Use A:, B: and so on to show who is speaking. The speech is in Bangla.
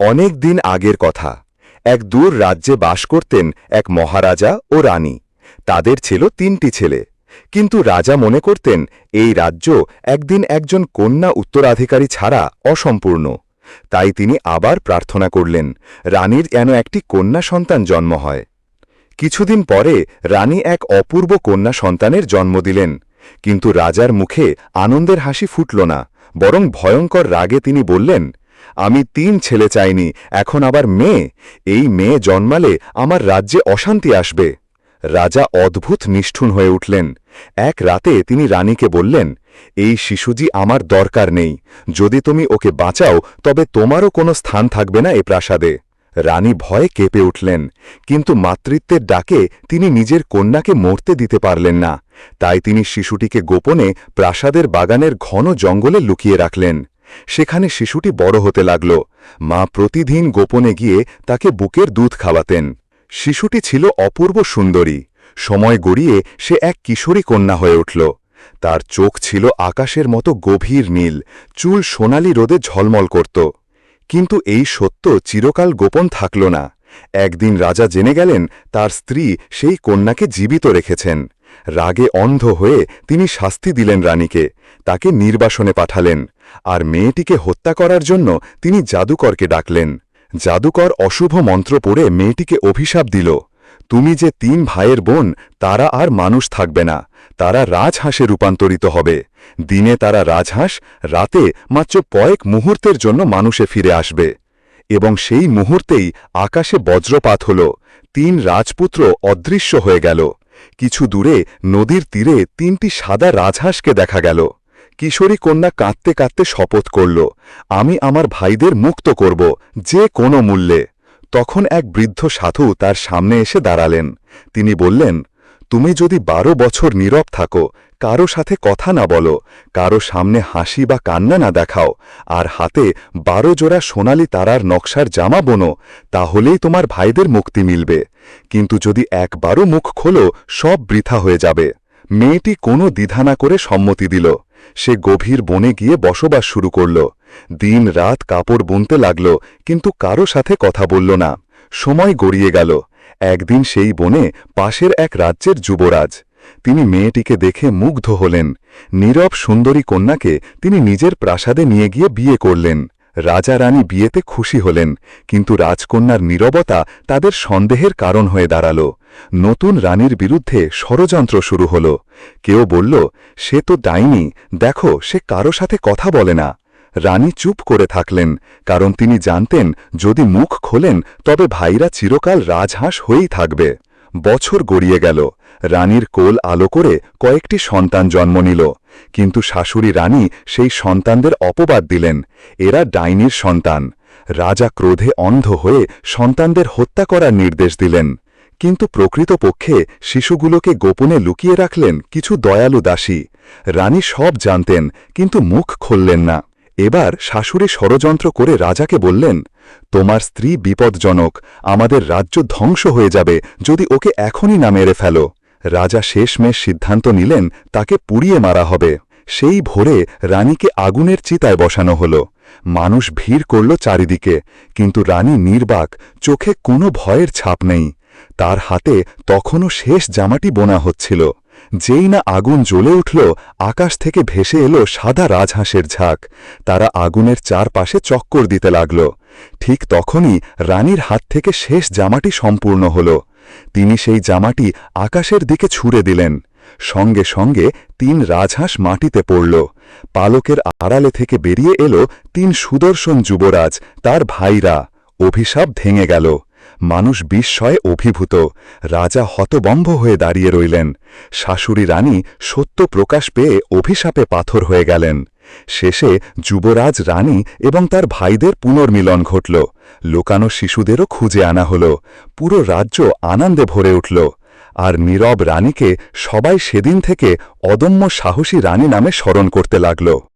A: অনেক দিন আগের কথা। এক দূর রাজ্যে বাস করতেন এক মহারাজা ও রানী। তাদের ছিল তিনটি ছেলে। কিন্তু রাজা মনে করতেন, এই রাজ্য একদিন একজন কন্যা উত্তরাধিকারী ছাড়া অসম্পূর্ণ। তাই তিনি আবার প্রার্থনা করলেন, রানীর যেন একটি কন্যা সন্তান জন্ম হয়। কিছুদিন পরে রানী এক অপূর্ব কন্যা সন্তানের জন্ম দিলেন। কিন্তু রাজার মুখে আনন্দের হাসি ফুটল না, বরং ভয়ঙ্কর রাগে তিনি বললেন আমি তিন ছেলে চাইনি, এখন আবার মেয়ে। এই মেয়ে জন্মালে আমার রাজ্যে অশান্তি আসবে। রাজা অদ্ভুত নিষ্ঠুন হয়ে উঠলেন। এক রাতে তিনি রানীকে বললেন, এই শিশুজি আমার দরকার নেই। যদি তুমি ওকে বাঁচাও, তবে তোমারও কোনো স্থান থাকবে না এ প্রাসাদে। রানী ভয়ে কেঁপে উঠলেন। কিন্তু মাতৃত্বের ডাকে তিনি নিজের কন্যাকে মরতে দিতে পারলেন না। তাই তিনি শিশুটিকে গোপনে প্রাসাদের বাগানের ঘন জঙ্গলে লুকিয়ে রাখলেন। সেখানে শিশুটি বড় হতে লাগল। মা প্রতিদিন গোপনে গিয়ে তাকে বুকের দুধ খাওয়াতেন। শিশুটি ছিল অপূর্ব সুন্দরী। সময় গড়িয়ে সে এক কিশোরী কন্যা হয়ে উঠল। তার চোখ ছিল আকাশের মতো গভীর নীল। চুল সোনালি রোদে ঝলমল করত। কিন্তু এই সত্য চিরকাল গোপন থাকল না। একদিন রাজা জেনে গেলেন, তার স্ত্রী সেই কন্যাকে জীবিত রেখেছেন। রাগে অন্ধ হয়ে তিনি শাস্তি দিলেন রানীকে। তাকে নির্বাসনে পাঠালেন। আর মেয়েটিকে হত্যা করার জন্য তিনি জাদুকরকে ডাকলেন। জাদুকর অশুভ মন্ত্র পড়ে মেয়েটিকে অভিশাপ দিল। তুমি যে তিন ভাইয়ের বোন, তারা আর মানুষ থাকবে না। তারা রাজহাঁসে রূপান্তরিত হবে। দিনে তারা রাজহাঁস, রাতে মাত্র কয়েক মুহূর্তের জন্য মানুষে ফিরে আসবে। এবং সেই মুহূর্তেই আকাশে বজ্রপাত হল। তিন রাজপুত্র অদৃশ্য হয়ে গেল। কিছু দূরে নদীর তীরে তিনটি সাদা রাজহাঁসকে দেখা গেল। কিশোরী কন্যা কাঁদতে কাঁদতে শপথ করল, আমি আমার ভাইদের মুক্ত করব, যে কোনো মূল্যে। তখন এক বৃদ্ধ সাধু তার সামনে এসে দাঁড়ালেন। তিনি বললেন, তুমি যদি বারো বছর নীরব থাকো, কারও সাথে কথা না বলো, কারও সামনে হাসি বা কান্না না দেখাও, আর হাতে বারো জোড়া সোনালি তারার নকশার জামা বোনো, তাহলেই তোমার ভাইদের মুক্তি মিলবে। কিন্তু যদি একবারও মুখ খোলো, সব বৃথা হয়ে যাবে। মেয়েটি কোনো দ্বিধা না করে সম্মতি দিল। সে গভীর বনে গিয়ে বসবাস শুরু করল। দিন রাত কাপড় বুনতে লাগল, কিন্তু কারও সাথে কথা বলল না। সময় গড়িয়ে গেল। একদিন সেই বনে পাশের এক রাজ্যের যুবরাজ। তিনি মেয়েটিকে দেখে মুগ্ধ হলেন। নীরব সুন্দরী কন্যাকে তিনি নিজের প্রাসাদে নিয়ে গিয়ে বিয়ে করলেন। রাজা রানী বিয়েতে খুশি হলেন, কিন্তু রাজকন্যার নীরবতা তাদের সন্দেহের কারণ হয়ে দাঁড়াল। নতুন রানীর বিরুদ্ধে ষড়যন্ত্র শুরু হল। কেউ বলল, সে তো ডাইনি, দেখো, সে কারও সাথে কথা বলে না। রানী চুপ করে থাকলেন, কারণ তিনি জানতেন, যদি মুখ খোলেন, তবে ভাইরা চিরকাল রাজহাঁস হয়েই থাকবে। বছর গড়িয়ে গেল, রানীর কোল আলো করে কয়েকটি সন্তান জন্ম নিল, কিন্তু শাশুড়ি রানী সেই সন্তানদের অপবাদ দিলেন, এরা ডাইনির সন্তান। রাজা ক্রোধে অন্ধ হয়ে সন্তানদের হত্যা করার নির্দেশ দিলেন। কিন্তু প্রকৃতপক্ষে শিশুগুলোকে গোপনে লুকিয়ে রাখলেন কিছু দয়ালু দাসী। রানী সব জানতেন, কিন্তু মুখ খুললেন না। এবার শাশুড়ি ষড়যন্ত্র করে রাজাকে বললেন, তোমার স্ত্রী বিপদজনক, আমাদের রাজ্য ধ্বংস হয়ে যাবে যদি ওকে এখনই না মেরে ফেলো রাজা শেষমেশ সিদ্ধান্ত নিলেন, তাকে পুড়িয়ে মারা হবে। সেই ভোরে রানীকে আগুনের চিতায় বসানো হল। মানুষ ভিড় করল চারিদিকে, কিন্তু রানী নির্বাক, চোখে কোনো ভয়ের ছাপ নেই। তার হাতে তখনও শেষ জামাটি বোনা হচ্ছিল। যেই না আগুন জ্বলে উঠল, আকাশ থেকে ভেসে এলো সাদা রাজহাঁসের ঝাঁক। তারা আগুনের চারপাশে চক্কর দিতে লাগল। ঠিক তখনই রানীর হাত থেকে শেষ জামাটি সম্পূর্ণ হল। তিনি সেই জামাটি আকাশের দিকে ছুড়ে দিলেন। সঙ্গে সঙ্গে তিন রাজহাঁস মাটিতে পড়ল। পালকের আড়ালে থেকে বেরিয়ে এলো তিন সুদর্শন যুবরাজ, তার ভাইরা। অভিশাপ ভেঙে গেল। মানুষ বিস্ময়ে অভিভূত। রাজা হতবম্ব হয়ে দাঁড়িয়ে রইলেন। শাশুড়ি রানী সত্য প্রকাশ পেয়ে অভিশাপে পাথর হয়ে গেলেন। শেষে যুবরাজ রানী এবং তার ভাইদের পুনর্মিলন ঘটল। লোকানো শিশুদেরও খুঁজে আনা হল। পুরো রাজ্য আনন্দে ভরে উঠল। আর নীরব রানীকে সবাই সেদিন থেকে অদম্য সাহসী রানী নামে স্মরণ করতে লাগল।